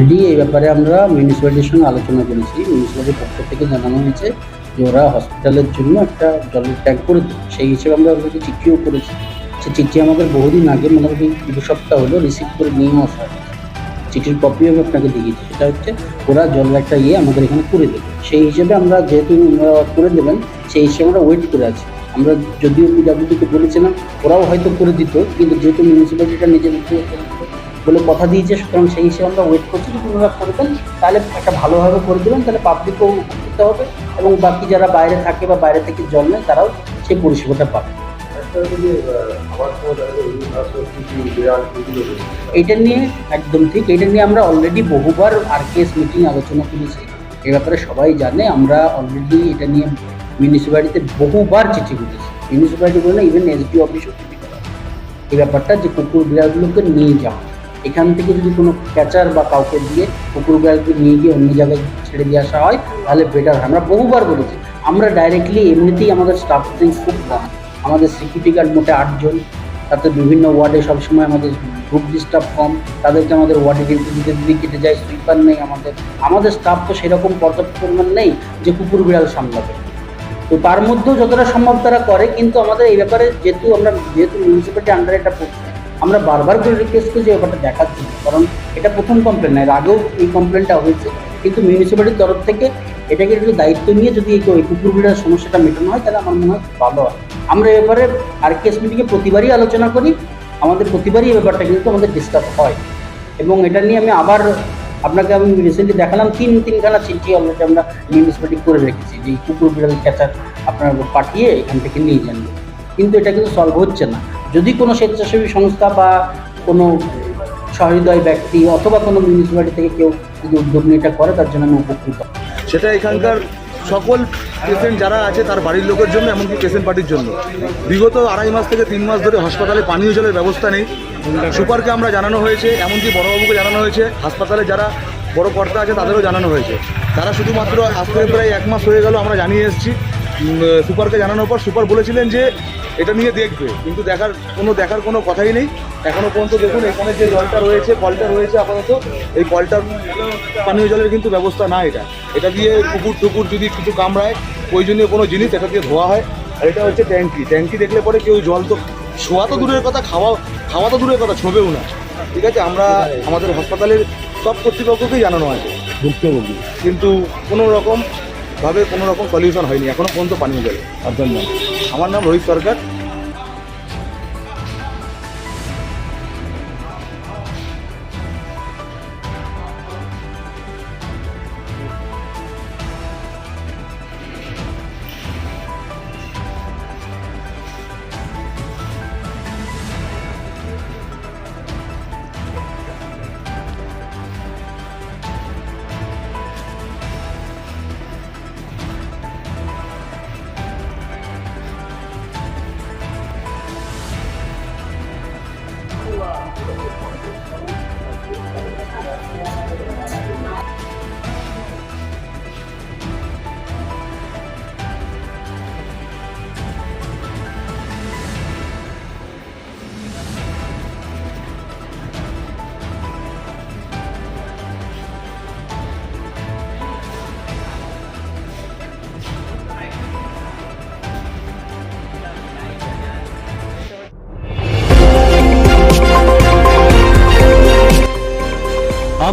Already এই ব্যাপারে আমরা মিউনিসিপ্যালিটির সঙ্গে আলোচনা করেছি। মিউনিসিপ্যালিটির পক্ষ থেকে জানানো হয়েছে যে ওরা হসপিটালের জন্য একটা জলের ট্যাঙ্ক করে দেবে সেই হিসেবে আমরা অলরেডি চিঠিও করেছি। সে চিঠি আমাদের বহুদিন আগে মোটামুটি দু সপ্তাহ হলো রিসিভ করে নিয়েও আসা চিঠির কপিও আমি আপনাকে দিয়েছি সেটা হচ্ছে ওরা জলের একটা ইয়ে আমাদের এখানে করে দেবে সেই হিসেবে আমরা যেহেতু করে দেবেন, সেই হিসেবে আমরা ওয়েট করে আছি। আমরা যদিও পিডাব্লিউডিকে বলেছিলাম, ওরাও হয়তো করে দিত, কিন্তু যেহেতু মিউনিসিপ্যালিটিটা নিজের বলে কথা দিয়েছে, সুতরাং সেই হিসেবে আমরা ওয়েট করছি যদি ওনারা করবেন তাহলে একটা ভালোভাবে করে দেবেন তাহলে পাবলিকও উপকৃত হবে এবং বাকি যারা বাইরে থাকে বা বাইরে থেকে জল নেয় তারাও সেই পরিষেবাটা পাবে। এটা নিয়ে একদম ঠিক, এটা নিয়ে আমরা অলরেডি বহুবার আরকেএস মিটিং আলোচনা করেছি। এ ব্যাপারে সবাই জানে, আমরা অলরেডি এটা নিয়ে মিউনিসিপ্যালিটিতে বহুবার চিঠি করেছি মিউনিসিপ্যালিটি বলে ইভেন এসডি অফিসও চিঠি করা এই ব্যাপারটা যে কুকুর বিড়ালগুলোকে নিয়ে যাওয়া। এখান থেকে যদি কোনো ক্যাচার বা কাউকে দিয়ে কুকুর বিড়ালকে নিয়ে গিয়ে অন্য জায়গায় ছেড়ে দিয়ে আসা হয়, তাহলে বেটার হয়। আমরা বহুবার বলেছি, আমরা ডাইরেক্টলি এমনিতেই আমাদের স্টাফ খুব কম। আমাদের সিকিউরিটি গার্ড মোটে আটজন তাতে বিভিন্ন ওয়ার্ডে সবসময় আমাদের গ্রুপ ডিস্টার্ব কম। তাদেরকে আমাদের ওয়ার্ডে ডিউটি দিতে দিতে কেটে যায় সুইপার নেই আমাদের। আমাদের স্টাফ তো সেরকম পর্যাপ্ত পরিমাণ নেই যে কুকুর বিড়াল সামলাবে। তো তার মধ্যেও যতটা সম্ভব তারা করে, কিন্তু আমাদের এই ব্যাপারে যেহেতু আমরা, যেহেতু মিউনিসিপ্যালিটি আন্ডারে এটা আমরা বারবার করে রিকোয়েস্ট করছি ব্যাপারটা দেখার জন্য কারণ এটা প্রথম কমপ্লেন নয় আগেও এই কমপ্লেনটা হয়েছে। কিন্তু মিউনিসিপ্যালিটির তরফ থেকে এটাকে একটু দায়িত্ব নিয়ে যদি এই এই কুকুর সমস্যাটা মেটানো হয়, তাহলে আমার মনে হয় ভালো হয়। আমরা এবারে আর কেস মিটিংয়ে প্রতিবারই আলোচনা করি। আমাদের প্রতিবারই এই ব্যাপারটা কিন্তু আমাদের ডিস্টার্ব হয়। এবং এটা নিয়ে আমি আবার আপনাকে আমি রিসেন্টলি দেখালাম, তিন, তিনখানা চিঠি অলরেডি আমরা মিউনিসিপ্যালিটি করে রেখেছি, যে এই কুকুর বিড়াল ক্যাচার আপনারা পাঠিয়ে এখান থেকে নিয়ে যান। কিন্তু এটা কিন্তু সলভ হচ্ছে না। যদি কোনো স্বেচ্ছাসেবী সংস্থা বা কোনো সহৃদয় ব্যক্তি অথবা কোনো মিউনিসিপ্যালিটি থেকে কেউ যদি উদ্যোগ নিয়ে করে, তার জন্য আমি উপকৃত। সেটা এখানকার সকল পেশেন্ট যারা আছে, তার বাড়ির লোকের জন্য এমনকি পেশেন্ট পার্টির জন্য। বিগত আড়াই মাস থেকে তিন মাস ধরে হাসপাতালে পানীয় জলের ব্যবস্থা নেই। সুপারকে আমরা জানানো হয়েছে, এমনকি বড়বাবুকে জানানো হয়েছে। হাসপাতালে যারা বড় কর্তা আছে, তাদেরও জানানো হয়েছে। তারা শুধুমাত্র আজ থেকে প্রায় এক মাস হয়ে গেল, আমরা জানিয়ে এসেছি। সুপারকে জানানোর পর সুপার বলেছিলেন যে এটা নিয়ে দেখবে। কিন্তু দেখার কোনো দেখার কোনো কথাই নেই। এখনও পর্যন্ত দেখুন এখানে যে জলটা রয়েছে কলটা রয়েছে আপাতত এই কলটার পানীয় জলের কিন্তু ব্যবস্থা না এটা। এটা দিয়ে কুকুর টুকুর যদি কিছু কামড়ায় প্রয়োজনীয় কোনো জিনিস এটা দিয়ে ধোয়া হয়। আর এটা হচ্ছে ট্যাঙ্কি। ট্যাঙ্কি দেখলে পরে কেউ জল তো শোয়া তো দূরের কথা খাওয়া খাওয়া তো দূরের কথা ছোবেও না। ঠিক আছে আমরা আমাদের হাসপাতালের সব কর্তৃপক্ষকেই জানানো আছে। কিন্তু কোনো রকম ভাবে কোনো রকম সলিউশন হয়নি। এখনও পর্যন্ত পানীয় জলে আপনার নাম আমার নাম রোহিত সরকার।